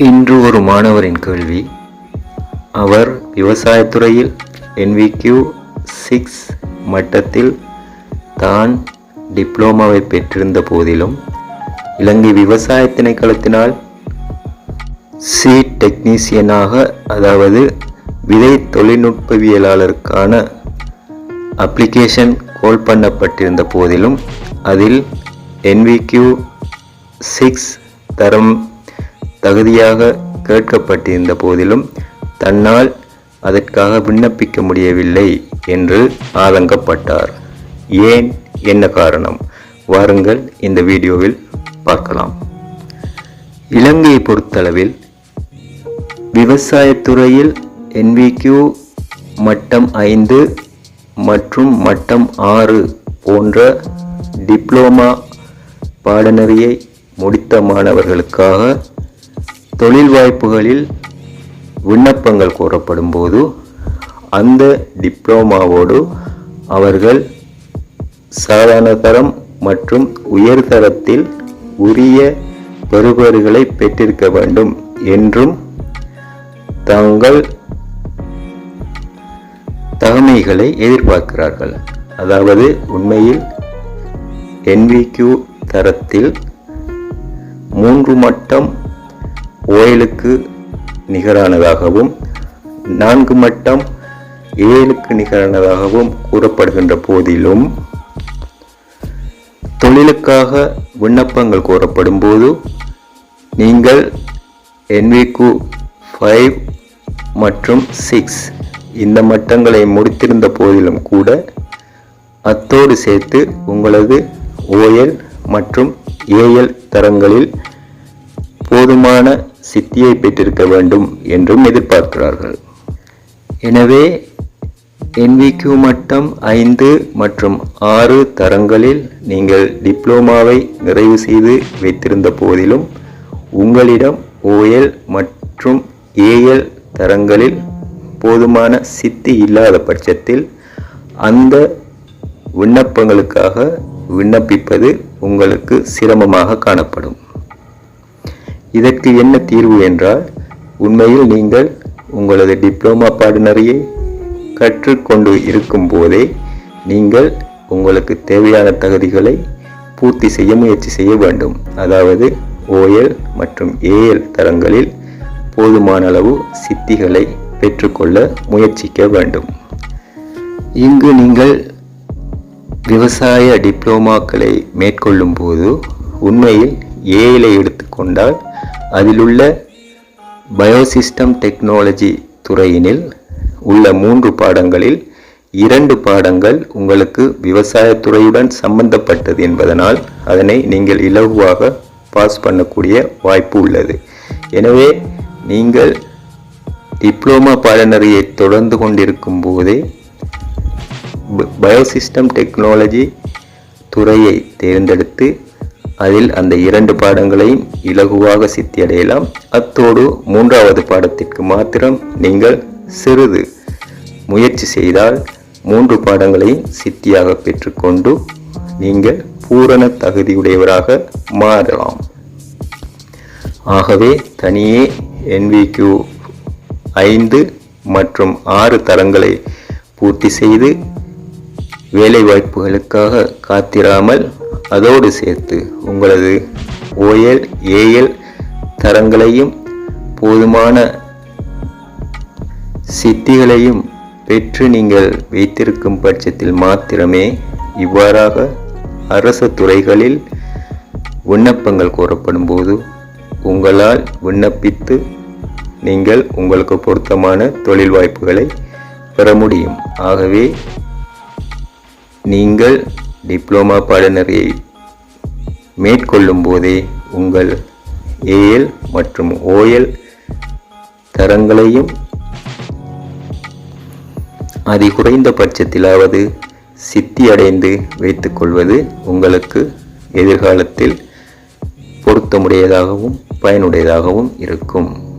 இன்று ஒரு மாணவரின் கேள்வி. அவர் விவசாயத்துறையில் என்விக்யூ சிக்ஸ் மட்டத்தில் தான் டிப்ளோமாவை பெற்றிருந்த போதிலும் இலங்கை விவசாய திணைக்களத்தினால் சி டெக்னீசியனாக அதாவது விதை தொழில்நுட்பவியலாளருக்கான அப்ளிகேஷன் கோல் பண்ணப்பட்டிருந்த போதிலும் அதில் என்விக்யூ சிக்ஸ் தரம் தகுதியாக கேட்கப்பட்டிருந்த போதிலும் தன்னால் அதற்காக விண்ணப்பிக்க முடியவில்லை என்று ஆதங்கப்பட்டார். ஏன் என்ன காரணம்? வாருங்கள் இந்த வீடியோவில் பார்க்கலாம். இலங்கையை பொறுத்தளவில் விவசாயத்துறையில் என்விக்யூ மட்டம் ஐந்து மற்றும் மட்டம் ஆறு போன்ற டிப்ளோமா பாடநெறியை முடித்த மாணவர்களுக்காக தொழில் வாய்ப்புகளில் விண்ணப்பங்கள் கோரப்படும் போது அந்த டிப்ளோமாவோடு அவர்கள் சாதாரண தரம் மற்றும் உயர்தரத்தில் உரிய பெறுபேறுகளை பெற்றிருக்க வேண்டும் என்றும் தங்கள் தகமைகளை எதிர்பார்க்கிறார்கள். அதாவது உண்மையில் என்விக்யூ தரத்தில் மூன்று மட்டம் ஓயலுக்கு நிகரானதாகவும் நான்கு மட்டம் ஏழுக்கு நிகரானதாகவும் கூறப்படுகின்ற போதிலும் தொழிலுக்காக விண்ணப்பங்கள் கோரப்படும் போது நீங்கள் என்விகு ஃபைவ் மற்றும் சிக்ஸ் இந்த மட்டங்களை முடித்திருந்த போதிலும் கூட அத்தோடு சேர்த்து உங்களது ஓஎல் மற்றும் ஏஎல் தரங்களில் போதுமான சித்தியை பெற்றிருக்க வேண்டும் என்றும் எதிர்பார்க்கிறார்கள். எனவே என்விக்யூ மட்டம் ஐந்து மற்றும் ஆறு தரங்களில் நீங்கள் டிப்ளோமாவை நிறைவு செய்து வைத்திருந்த போதிலும் உங்களிடம் ஓஎல் மற்றும் ஏஎல் தரங்களில் போதுமான சித்தி இல்லாத பட்சத்தில் அந்த விண்ணப்பங்களுக்காக விண்ணப்பிப்பது உங்களுக்கு சிரமமாக காணப்படும். இதற்கு என்ன தீர்வு என்றால் உண்மையில் நீங்கள் உங்களது டிப்ளோமா பாடநெறியை கற்றுக்கொண்டு இருக்கும் போதே நீங்கள் உங்களுக்கு தேவையான தகுதிகளை பூர்த்தி செய்ய முயற்சி செய்ய வேண்டும். அதாவது ஓஎல் மற்றும் ஏஎல் தரங்களில் போதுமான அளவு சித்திகளை பெற்றுக்கொள்ள முயற்சிக்க வேண்டும். இங்கு நீங்கள் விவசாய டிப்ளோமாக்களை மேற்கொள்ளும் போது உண்மையில் ஏஐலை எடுத்துக்கொண்டால் அதிலுள்ள பயோசிஸ்டம் டெக்னாலஜி துறையினில் உள்ள மூன்று பாடங்களில் இரண்டு பாடங்கள் உங்களுக்கு விவசாயத்துறையுடன் சம்பந்தப்பட்டது என்பதனால் அதனை நீங்கள் இலகுவாக பாஸ் பண்ணக்கூடிய வாய்ப்பு உள்ளது. எனவே நீங்கள் டிப்ளோமா பாடநெறியை தொடர்ந்து கொண்டிருக்கும் போதே பயோசிஸ்டம் டெக்னாலஜி துறையை தேர்ந்தெடுத்து அதில் அந்த இரண்டு பாடங்களையும் இலகுவாக சித்தியடையலாம். அத்தோடு மூன்றாவது பாடத்திற்கு மாத்திரம் நீங்கள் சிறிது முயற்சி செய்தால் மூன்று பாடங்களையும் சித்தியாக பெற்றுக்கொண்டு நீங்கள் பூரண தகுதியுடையவராக மாறலாம். ஆகவே தனியே என்விக்யூ ஐந்து மற்றும் ஆறு தரங்களை பூர்த்தி செய்து வேலை வாய்ப்புகளுக்காக காத்திராமல் அதோடு சேர்த்து உங்களது ஓஎல் ஏஎல் தரங்களையும் போதுமான சித்திகளையும் பெற்று நீங்கள் வைத்திருக்கும் பட்சத்தில் மாத்திரமே இவ்வாறாக அரசு துறைகளில் விண்ணப்பங்கள் கோரப்படும் போது உங்களால் விண்ணப்பித்து நீங்கள் உங்களுக்கு பொருத்தமான தொழில் வாய்ப்புகளை பெற முடியும். ஆகவே நீங்கள் டிப்ளோமா பாடநெறியை மேற்கொள்ளும் போதே உங்கள் ஏஎல் மற்றும் ஓஎல் தரங்களையும் அதி குறைந்த பட்சத்திலாவது சித்தி அடைந்து வைத்துக்கொள்வது உங்களுக்கு எதிர்காலத்தில் பொருத்தமுடையதாகவும் பயனுடையதாகவும் இருக்கும்.